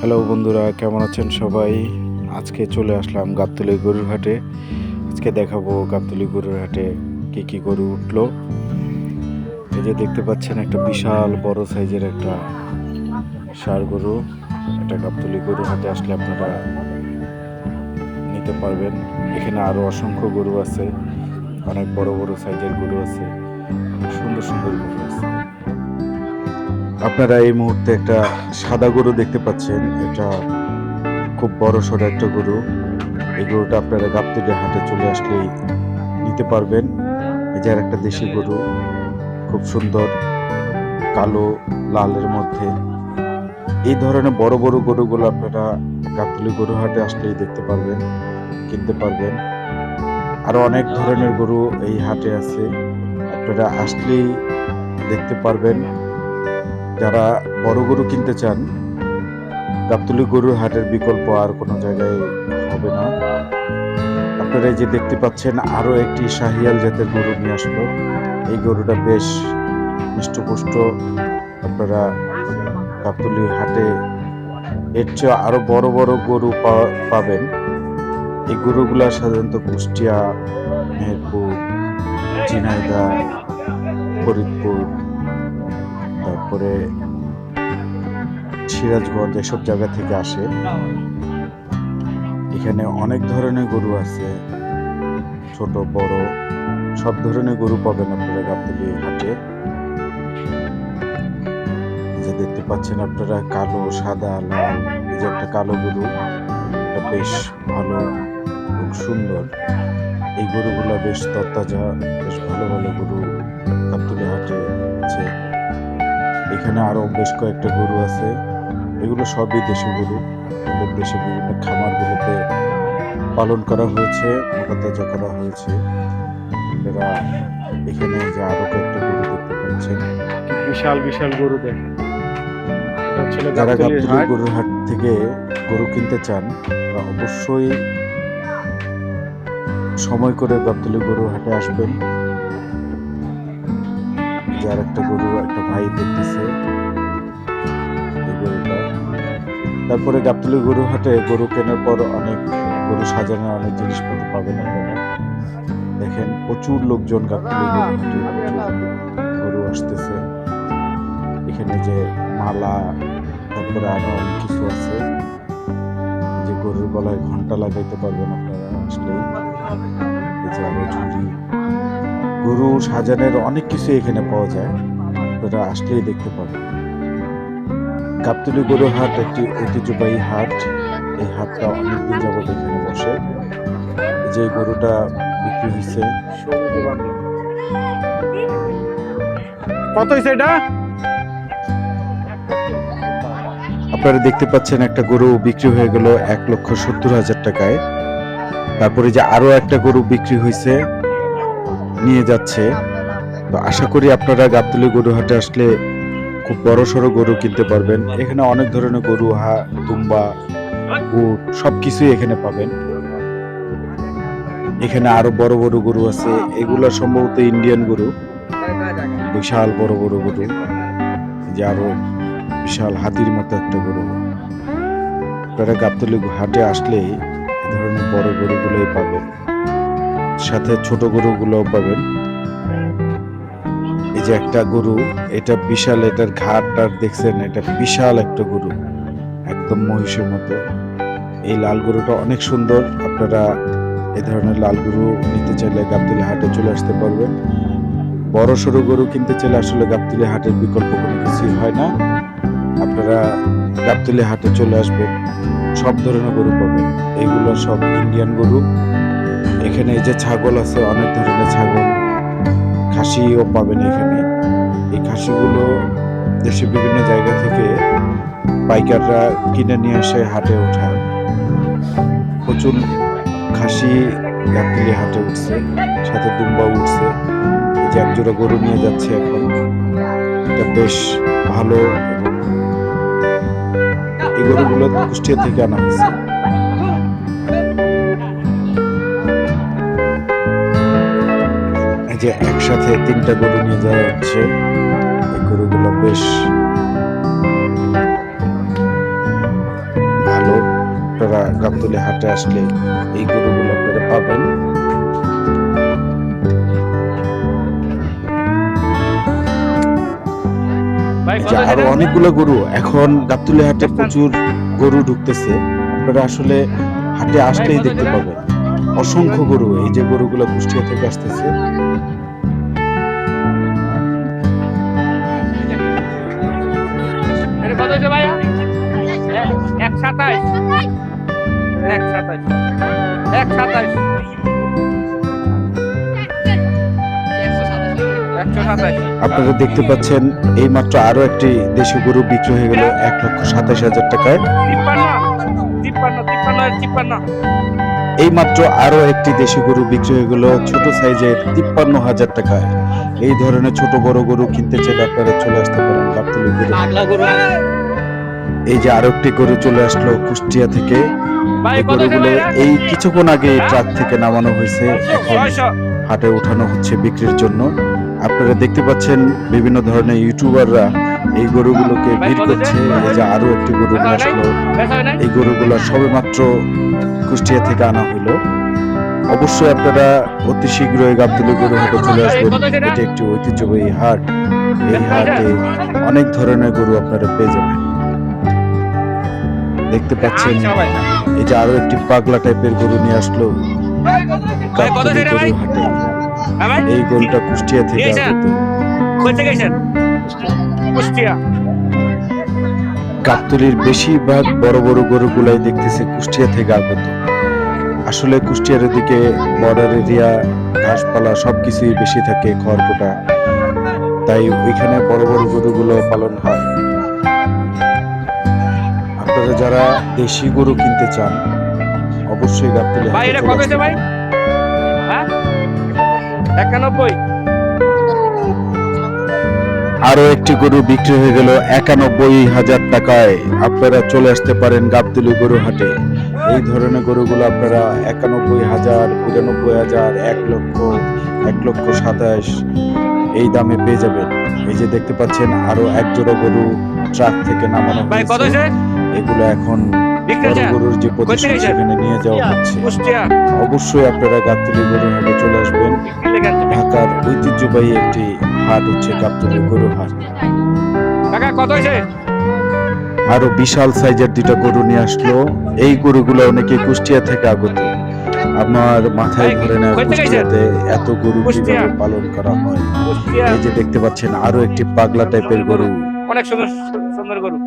Hello বন্ধুরা, কেমন আছেন সবাই? আজকে চলে আসলাম গাবতলি গরুর হাটে। আজকে দেখাবো গাবতলি গরুর হাটে কি কি গরু উঠল। এই যে দেখতে পাচ্ছেন, একটা বিশাল বড় সাইজের একটা ষাঁড় গরু। এটা গাবতলি গরুর হাটে আসলে আপনারা নিতে পারবেন। এখানে আরও অসংখ্য গরু আছে, অনেক বড় বড় সাইজের গরু আছে সুন্দর সুন্দর গরু আছে। আপনারা এই মুহূর্তে একটা সাদা গরু দেখতে পাচ্ছেন। এটা খুব বড় সড়ো একটা গরু। এই গরুটা আপনারা গাবতলি হাটে চলে আসলেই নিতে পারবেন। আর একটা দেশি গরু, খুব সুন্দর, কালো, লালের মধ্যে। এই ধরনের বড় বড় গরুগুলো আপনারা গাবতলি গরু হাটে আসলেই দেখতে পারবেন, কিনতে পারবেন। আরও অনেক ধরনের গরু এই হাটে আছে। আপনারা আসলেই দেখতে পারবেন। যারা বড় গরু কিনতে চান, গাবতলি গরুর হাটের বিকল্প আর কোনো জায়গায় হবে না। আপনারা এই যে দেখতে পাচ্ছেন, আরও একটি শাহিয়াল জাতের গরু নিয়ে আসলো। এই গরুটা বেশ হৃষ্টপুষ্ট আপনারা গাবতলি হাটে এর চেয়ে আরও বড় বড় গরু পাবেন। এই গরুগুলা সাধারণত কুষ্টিয়া, মেহেরপুর, ঝিনাইদহ, ফরিদপুর তারপরে সিরাজগঞ্জ এসব জায়গা থেকে আসে। এখানে অনেক ধরনের গরু আছে, ছোট, বড়, সব ধরনের গরু পাবেন আপনারা গাবতলি হাটে। যে দেখতে পাচ্ছেন আপনারা, কালো, সাদা, লাল, এই যে একটা কালো গরু, এটা বেশ ভালো এবং সুন্দর। এই গরুগুলো বেশ তরতাজা বেশ ভালো ভালো গরু গাবতলি হাটে আছে। এখানে আরও বেশ কয়েকটা গরু আছে। এগুলো সবই দেশি গরু। আমাদের দেশে বিভিন্ন খামারগুলোতে পালন করা হয়েছে মোটাতাজা করা হয়েছে। এরা এখানে যে আরও কয়েকটা গরু দেখতে পাচ্ছেন। বিশাল বিশাল গরু দেখেন। যারা গাবতলী গরুর হাট থেকে গরু কিনতে চান তারা অবশ্যই সময় করে গাবতলী গরুর হাটে আসবেন। যার একটা গরু, একটা ভাই দেখতেছে। তারপরে গাবতলী গরু হাটে গরু কেনার পর অনেক গরু সাজানোর অনেক জিনিসপত্র পাবেন দেখেন, প্রচুর লোকজন গাবতলী গরু হাটে গরু আসতেছে। এখানে যে মালা, তারপরে আরও অনেক কিছু আছে। যে গরুর গলায় ঘণ্টা লাগাইতে পারবেন আপনারা আসলে আরও ঝুড়ি। গরু সাজানোর অনেক কিছু এখানে পাওয়া যায়। আপনারা আসলেই দেখতে পাবেন গাবতলী গরু হাট একটি ঐতিহ্যবাহী হাট। এই হাটটা অনেকদিন যাবত এখানে বসে। যে গরুটা বিক্রি হয়েছে। কত হয়েছে এটা? আপনারা দেখতে পাচ্ছেন একটা গরু বিক্রি হয়ে গেল এক লক্ষ সত্তর হাজার টাকায়। তারপরে যে আরও একটা গরু বিক্রি হয়েছে নিয়ে যাচ্ছে। তো আশা করি আপনারা গাবতলি গরু হাটে আসলে খুব বড় সড়ো গরু কিনতে পারবেন। এখানে অনেক ধরনের গরু, হা, দুম্বা, উট, সবকিছুই এখানে পাবেন। এখানে আরও বড় বড় গরু আছে। এগুলো সম্ভবত ইন্ডিয়ান গরু। বিশাল বড় বড় গরু। যে আরও বিশাল হাতির মতো একটা গরু। আপনারা গাবতলি হাটে আসলেই এ ধরনের বড় গরুগুলোই পাবেন। সাথে ছোট গরুগুলোও পাবেন। এই যে একটা গরু, এটা বিশাল, এটার ঘাটটার দেখছেন, এটা বিশাল একটা গরু, একদম মহিষের মতো। এই লাল গরুটা অনেক সুন্দর, আপনারা এই ধরনের লাল গরু নিতে চাইলে গাবতলি হাটে চলে আসতে পারবেন। বড় সড়ো গরু কিনতে চাইলে আসলে গাবতলি হাটের বিকল্প কোনো কিছুই হয় না। আপনারা গাবতলি হাটে চলে আসবেন, সব ধরনের গরু পাবেন। এগুলো সব ইন্ডিয়ান গরু। এখানে এই যে ছাগল আছে, অনেক ধরনের ছাগল। খাসিও পাবেন এখানে। এই খাসিগুলো দেশের বিভিন্ন জায়গা থেকে পাইকাররা কিনে নিয়ে আসে হাটে ওঠায়। প্রচুর খাসি গাবতলি হাটে উঠছে, সাথে দুম্বা উঠছে। এই যে একজোড়া গরু নিয়ে যাচ্ছে এখন। এটা বেশ ভালো এই গরুগুলো কুষ্টিয়া থেকে আনা হয়েছে। যে একসাথে তিনটা গরু নিয়ে যাওয়া হচ্ছে এই গরুগুলো বেশ ভালো। আপনারা গাবতলি হাটে আসলে এই গরুগুলো আপনারা পাবেন। আরও অনেকগুলো গরু এখন গাবতলি হাটে প্রচুর গরু ঢুকতেছে। আপনারা আসলে হাটে আসলেই দেখতে পাবেন। অসংখ্য গরু এই যে গরুগুলো কুষ্টিয়া থেকে আসতেছে। এটা কত হয়েছে ভাইয়া? এক- এক সাতাইশ। এক সাতাইশ। এক সাতাইশ। আপনারা দেখতে পাচ্ছেন এই মাত্র আরও একটি দেশি গরু বিক্রি হয়ে গেল এক লক্ষ সাতাশ হাজার টাকায়। তিপ্পান্ন। তিপ্পান্ন তিপ্পান্ন তিপ্পান্ন। এই মাত্র আরও একটি দেশি গরু বিক্রি হয়ে গেল। ছোট সাইজের তিপ্পান্ন হাজার টাকায়। এই ধরনের ছোট বড় গরু কিনতে চাইলে আপনারা চলে আসতে পারেন গাবতলী এই যে আরও একটি গরু চলে আসলো কুষ্টিয়া থেকে। এই গরুগুলো এই কিছুক্ষণ আগে ট্রাক থেকে নামানো হয়েছে। এখন হাটে উঠানো হচ্ছে বিক্রির জন্য। আপনারা দেখতে পাচ্ছেন বিভিন্ন ধরনের ইউটিউবাররা এই গরুগুলোকে ভিড় করছে যে? এই যে আরও একটি গরু নিয়ে আসলো? এই গরুগুলো সবে মাত্র কুষ্টিয়া থেকে আনা হইল অবশ্যই আপনারা অতি শীঘ্রই গাবতলী গরু হাটে চলে আসবেন। এটি একটি ঐতিহ্যবাহী হাট। এই হাটে অনেক ধরনের গরু আপনারা পেয়ে যাবেন। দেখতে পাচ্ছেন আচ্ছা ভাই। এই যে আরও একটি পাগলা টাইপের গরু নিয়ে আসলো গাবতলী? গরু হাটে। হ্যাঁ এই গরুটা কুষ্টিয়া থেকে? আগত কুষ্টিয়া। গাবতলির বেশিরভাগ বড় বড় গরুগুলাই দেখতেছে কুষ্টিয়া থেকে আগত। আসলে কুষ্টিয়ার দিকে বর্ডার এরিয়া ঘাসপালা সব কিছুই বেশি থাকে খড়কোটা। তাই ওইখানে বড় বড় গরুগুলো পালন হয়। আপনারা যারা দেশি গরু কিনতে চান অবশ্যই গাবতলি ভাই এটা কত ভাই? হ্যাঁ? 91 আরও একটি গরু বিক্রি হয়ে গেল একানব্বই হাজার টাকায়। আপনারা চলে আসতে পারেন গাবতলি গরু হাটে। এই ধরনের গরুগুলো আপনারা একানব্বই হাজার বিরানব্বই হাজার এক লক্ষ এক লক্ষ সাতাশ এই দামে পেয়ে যাবেন। এই যে দেখতে পাচ্ছেন আরও এক জোড়া গরু ট্রাক থেকে নামানো হয়েছে? এগুলো এখন বড় গরুর যে প্রতিষ্ঠান সেখানে নিয়ে যাওয়া হচ্ছে। অবশ্যই আপনারা গাবতলি গরু হাটে চলে আসবেন। ঢাকার ঐতিহ্যবাহী একটি হাট হচ্ছে গাবতলি গরু হাট। কত হয়েছে? আরও বিশাল সাইজের দুইটা গরু নিয়ে আসলো। এই গরুগুলো অনেকে কুষ্টিয়া থেকে আগত। আমার মাথায় ধরে না কুষ্টিয়াতে এত গরু? কীভাবে পালন করা হয়? এই যে দেখতে পাচ্ছেন আরও একটি পাগলা টাইপের গরু। অনেক সুন্দর সুন্দর গরু।